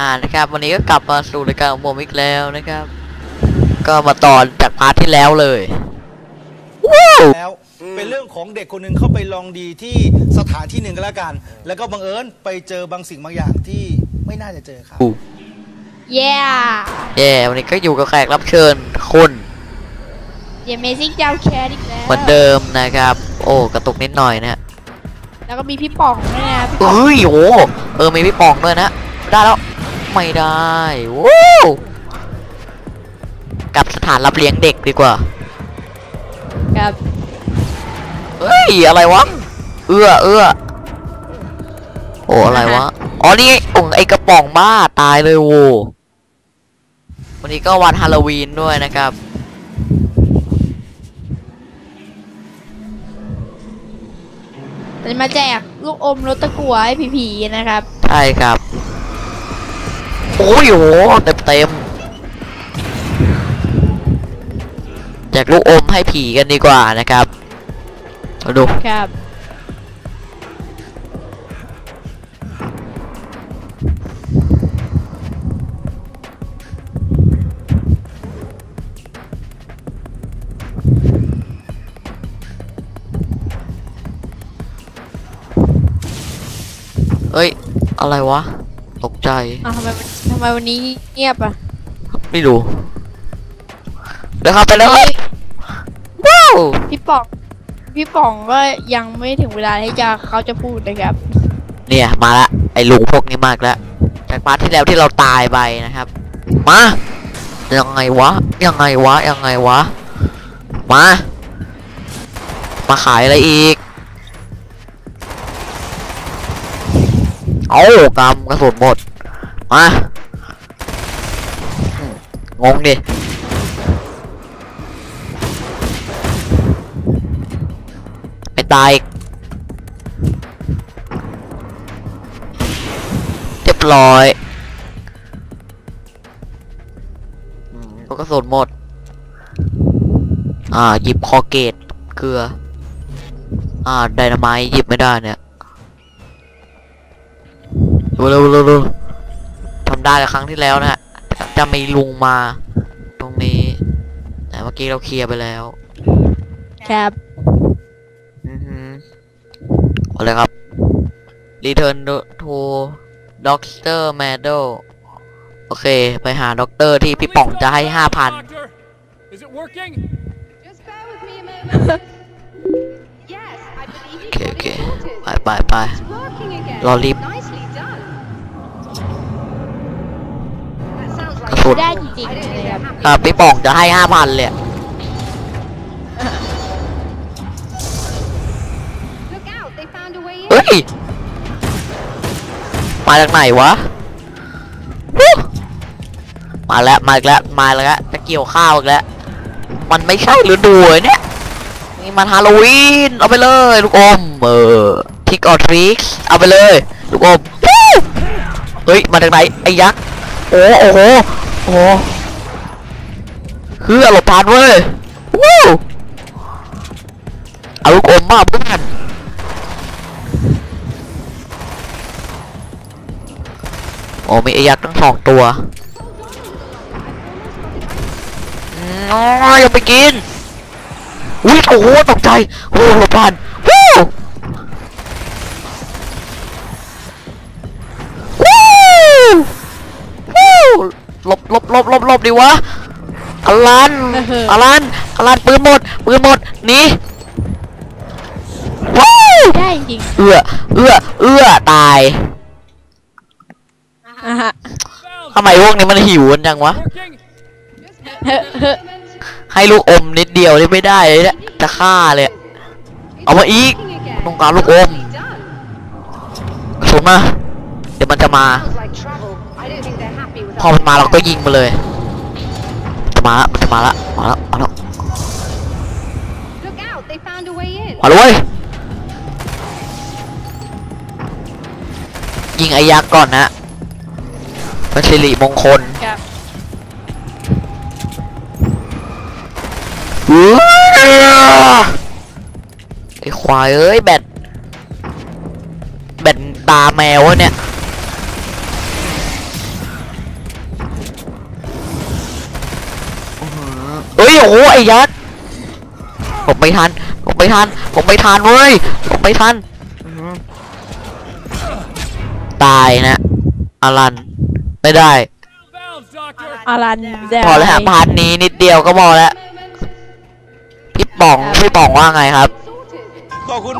อ่านะครับ วันนี้ก็กลับมาสู่รายการของผมอีกแล้วนะครับ ก็มาตอนจากพาร์ทที่แล้วเลยว้าวแล้วเป็นเรื่องของเด็กคนหนึ่งเข้าไปลองดีที่สถานที่หนึ่งก็แล้วกัน แล้วก็บังเอิญไปเจอบางสิ่งบางอย่างที่ไม่น่าจะเจอครับเย้เย่วันนี้ก็อยู่กับแขกรับเชิญคุณเยเมซิ่งเจ้าแคร์อีกแล้วเหมือนเดิมนะครับ โอ้กระตุกนิดหน่อยนะแล้วก็มีพี่ป๋องด้วยนะพี่ป๋องเฮ้ยโอ้เออมีพี่ปองด้วยนะได้แล้ว ไม่ได้ว้าวกลับสถานรับเลี้ยงเด็กดีกว่าครับเฮ้ยอะไรวะเอื้อเอื้อโอ้อะไรวะอ๋อนี่องไอกระป๋องบ้าตายเลยโววันนี้ก็วันฮาโลวีนด้วยนะครับจะมาแจกลูกอมรถตะกัวให้ผีๆนะครับ ใช่ครับโอ้ยโหเต็มเต็มๆแจกลูกอมให้ผีกันดีกว่านะครับมาดูครับเฮ้ย อะไรวะ ตกใจอ้าวทำไมทำไมวันนี้เงียบอะไม่รู้เดี๋ยวเข้าไปเลยว้าวพี่ป๋อง พี่ป๋องก็ยังไม่ถึงเวลาที่จะเขาจะพูดนะครับ เนี่ยมาละไอ้ลุงพวกนี้มากแล้วจากพาร์ทที่แล้วที่เราตายไปนะครับ มายังไงวะยังไงวะยังไงวะมา มาขายอะไรอีก เอากำกระสุนหมด มางงดิไม่ตายเรียบร้อยอืมลูกระสุนหมด อ่าหยิบคอเกตเกลือ อ่าไดนาไมต์หยิบไม่ได้เนี่ย เร็วเร็วเร็วทำได้แต่ครั้งที่แล้วนะฮะจะมีลุงมา ตรงนี้ แต่เมื่อกี้เราเคลียร์ไปแล้ว ครับอือฮึเอาเลยครับ Return to Doctor Meadow โอเค ไปหาด็อกเตอร์ที่พี่ป๋องจะให้ห้าพัน Doctor, Is it working? Just bear with me a moment. yes, I believe you โอเค got โอเค it sorted. ไปไปไป It's working again. รอลิฟต์ สุนได้จริงๆเลยครับ they're happy. อ่าพี่ป๋องจะให้ห้าพันเลยเฮ้ย มาจากไหนวะ มาแล้ว มาแล้ว มาแล้วจะเกี่ยวข้าวอีกแล้ว มันไม่ใช่ฤดูเลยเนี่ย นี่มันฮาโลวีน เอาไปเลย ลูกอม เออทิกออทริกเอาไปเลย ลูกอม เฮ้ย มาจากไหนไอ้ยักษ์โอ้โอ้โหโอ้โหคือหลบทันเว้ยวู้เอาลูกอมมาเพื่อนโอ้มีไอ้ยักษ์ทั้งสองตัวอืมอ๋ออย่าไปกินอุ้ยโอ้โหตกใจโอ้โหหลบทันวู้วู้วู้ หลบหลบหลบหลบหลบดิวะอลันเอออลันอลันปืนหมดปืนหมดหนีวู้ได้จริงเอื้อเอื้อเอื้อตายอะฮะ Valve, ทำไมพวกนี้มันหิวกันจังวะ working? Just เฮ้อเฮ้อ moment. ให้ลูกอมนิดเดียวนี่ไม่ได้เลยเนี่ยจะฆ่าเลย It's เอามาอีก working again. ต้องการลูกอม Nicely done. กระสุนมาเดี๋ยวมันจะมา พอ our มันมาเราก็ plan. ยิงมาเลยจะมาละมันจะมาละมาละมาละ Look out, they found a way in. มาเลยเว้ยยิงไอ้ยักษ์ก่อนนะเป็นสิริมงคลครับเอื้อไอ้ควายเอ้ยแบตแบตตาแมววะเนี่ย โอ้โหไอ้ยักษ์ผมไม่ทันผมไม่ทันผมไม่ทันเว้ยผมไม่ทันอื้อหือตายนะอลันไม่ได้ Valves, Doctor. อารันแดพอแล้วฮะพาร์ทนี้นิดเดียวก็พอแล้วพี่ป๋องพี่ป๋องว่าไงครับขอบคุณ